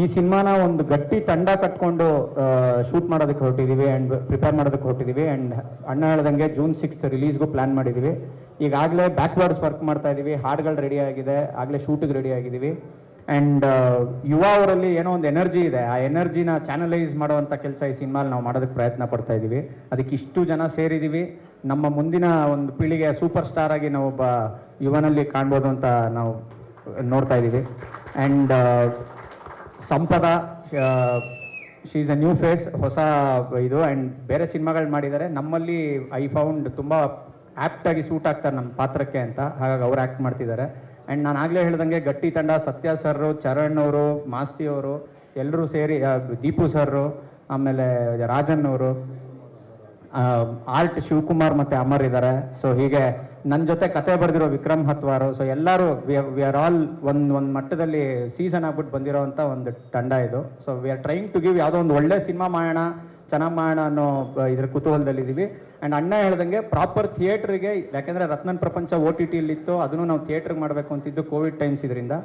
ಈ ಸಿನಿಮಾನ ಒಂದು ಗಟ್ಟಿ ತಂಡ ಕಟ್ಕೊಂಡು ಶೂಟ್ ಮಾಡೋದಕ್ಕೆ ಹೊರಟಿದ್ದೀವಿ ಆ್ಯಂಡ್ ಪ್ರಿಪೇರ್ ಮಾಡೋದಕ್ಕೆ ಹೊರಟಿದ್ದೀವಿ ಆ್ಯಂಡ್ ಅಣ್ಣ ಹೇಳ್ದಂಗೆ ಜೂನ್ ಸಿಕ್ಸ್ತ್ ರಿಲೀಸ್ಗೂ ಪ್ಲ್ಯಾನ್ ಮಾಡಿದ್ದೀವಿ ಈಗಾಗಲೇ ಬ್ಯಾಕ್ವರ್ಡ್ಸ್ ವರ್ಕ್ ಮಾಡ್ತಾ ಇದ್ದೀವಿ ಹಾಡುಗಳು ರೆಡಿ ಆಗಿದೆ, ಆಗಲೇ ಶೂಟಿಗೆ ರೆಡಿ ಆಗಿದ್ದೀವಿ ಆ್ಯಂಡ್ ಯುವ ಅವರಲ್ಲಿ ಏನೋ ಒಂದು ಎನರ್ಜಿ ಇದೆ. ಆ ಎನರ್ಜಿನ ಚಾನಲೈಸ್ ಮಾಡುವಂಥ ಕೆಲಸ ಈ ಸಿನಿಮಾಲಿ ನಾವು ಮಾಡೋದಕ್ಕೆ ಪ್ರಯತ್ನ ಪಡ್ತಾ ಇದ್ದೀವಿ ಅದಕ್ಕೆ ಇಷ್ಟು ಜನ ಸೇರಿದ್ದೀವಿ ನಮ್ಮ ಮುಂದಿನ ಒಂದು ಪೀಳಿಗೆ ಸೂಪರ್ ಸ್ಟಾರ್ ಆಗಿ ನಾವು ಒಬ್ಬ ಯುವನಲ್ಲಿ ಕಾಣ್ಬೋದು ಅಂತ ನಾವು ನೋಡ್ತಾ ಇದ್ದೀವಿ and Sampada she is a new face ಹೊಸ ಇದು ಆ್ಯಂಡ್ ಬೇರೆ ಸಿನಿಮಾಗಳು ಮಾಡಿದ್ದಾರೆ ನಮ್ಮಲ್ಲಿ ಐ ಫೌಂಡ್ ತುಂಬ ಆ್ಯಕ್ಟಾಗಿ ಸೂಟ್ ಆಗ್ತಾರೆ ನಮ್ಮ ಪಾತ್ರಕ್ಕೆ ಅಂತ. ಹಾಗಾಗಿ ಅವ್ರು ಆ್ಯಕ್ಟ್ ಮಾಡ್ತಿದ್ದಾರೆ ಆ್ಯಂಡ್ ನಾನು ಆಗಲೇ ಹೇಳ್ದಂಗೆ ಗಟ್ಟಿ ತಂಡ, ಸತ್ಯ ಸರ್ರು, ಚರಣ್ ಅವರು, ಮಾಸ್ತಿ ಅವರು ಎಲ್ಲರೂ ಸೇರಿ ದೀಪು ಸರ್ರು, ಆಮೇಲೆ ರಾಜನ್ ಅವರು ಆರ್ಟ್ ಶಿವಕುಮಾರ್ ಮತ್ತು ಅಮರ್ ಇದ್ದಾರೆ ಸೊ ಹೀಗೆ ನನ್ನ ಜೊತೆ ಕತೆ ಬರೆದಿರೋ ವಿಕ್ರಮ್ ಹತ್ವಾರು ಸೊ ಎಲ್ಲರೂ ವಿ ಆರ್ ಆಲ್ ಒಂದು ಒಂದು ಮಟ್ಟದಲ್ಲಿ ಸೀಸನ್ ಆಗ್ಬಿಟ್ಟು ಬಂದಿರೋವಂಥ ಒಂದು ತಂಡ ಇದು. So we are trying to give ಯಾವುದೋ ಒಂದು ಒಳ್ಳೆ ಸಿನಿಮಾ ಮಾಡೋಣ, ಚೆನ್ನಾಗಿ ಮಾಡೋಣ ಅನ್ನೋ ಇದ್ರ ಕುತೂಹಲದಲ್ಲಿದ್ದೀವಿ ಆ್ಯಂಡ್ ಅಣ್ಣ ಹೇಳ್ದಂಗೆ ಪ್ರಾಪರ್ ಥಿಯೇಟ್ರಿಗೆ ಯಾಕೆಂದರೆ ರತ್ನನ್ ಪ್ರಪಂಚ ಓ ಟಿ ಟಿಲಿತ್ತು ಅದನ್ನು ನಾವು ಥಿಯೇಟ್ರಿಗೆ ಮಾಡಬೇಕು ಅಂತಿದ್ದು ಕೋವಿಡ್ ಟೈಮ್ಸ್ ಇದರಿಂದ.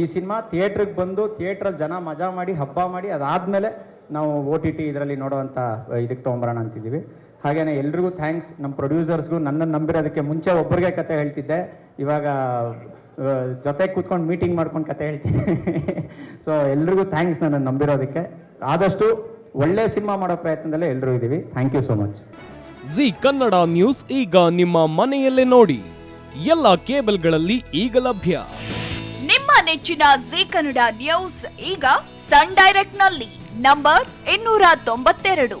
ಈ ಸಿನಿಮಾ ಥಿಯೇಟ್ರಿಗೆ ಬಂದು ಥಿಯೇಟ್ರಲ್ಲಿ ಜನ ಮಜಾ ಮಾಡಿ, ಹಬ್ಬ ಮಾಡಿ, ಅದಾದಮೇಲೆ ನಾವು ಓ ಟಿ ಟಿ ಇದರಲ್ಲಿ ನೋಡೋವಂಥ ಇದಕ್ಕೆ ತೊಗೊಂಬರೋಣ ಅಂತಿದ್ದೀವಿ. ಹಾಗೇನೆ ಎಲ್ರಿಗೂ ಥ್ಯಾಂಕ್ಸ್ ನಮ್ಮ ಪ್ರೊಡ್ಯೂಸರ್ಸ್ಗೂ ನನ್ನನ್ನು ನಂಬಿರೋದಕ್ಕೆ ಮುಂಚೆ ಒಬ್ಬರಿಗೆ ಕತೆ ಹೇಳ್ತಿದ್ದೆ. ಇವಾಗ ಜೊತೆ ಕೂತ್ಕೊಂಡು ಮೀಟಿಂಗ್ ಮಾಡ್ಕೊಂಡು ಕತೆ ಹೇಳ್ತೀನಿ ಸೊ ಎಲ್ರಿಗೂ ಥ್ಯಾಂಕ್ಸ್ ನನ್ನನ್ನು ನಂಬಿರೋದಕ್ಕೆ. ಆದಷ್ಟು ಒಳ್ಳೆ ಸಿನಿಮಾ ಮಾಡೋ ಪ್ರಯತ್ನದಲ್ಲೇ ಎಲ್ಲರೂ ಇದ್ದೀವಿ. Thank you so much Zee Kannada news ಈಗ ನಿಮ್ಮ ಮನೆಯಲ್ಲೇ ನೋಡಿ. ಎಲ್ಲ ಕೇಬಲ್ಗಳಲ್ಲಿ ಈಗ ಲಭ್ಯ. ನಿಮ್ಮ ನೆಚ್ಚಿನ ಜಿ ಕನ್ನಡ ನ್ಯೂಸ್ ಈಗ ಸನ್ ಡೈರೆಕ್ಟ್ನಲ್ಲಿ. ನಂಬರ್ ಇನ್ನೂರ ತೊಂಬತ್ತೆರಡು.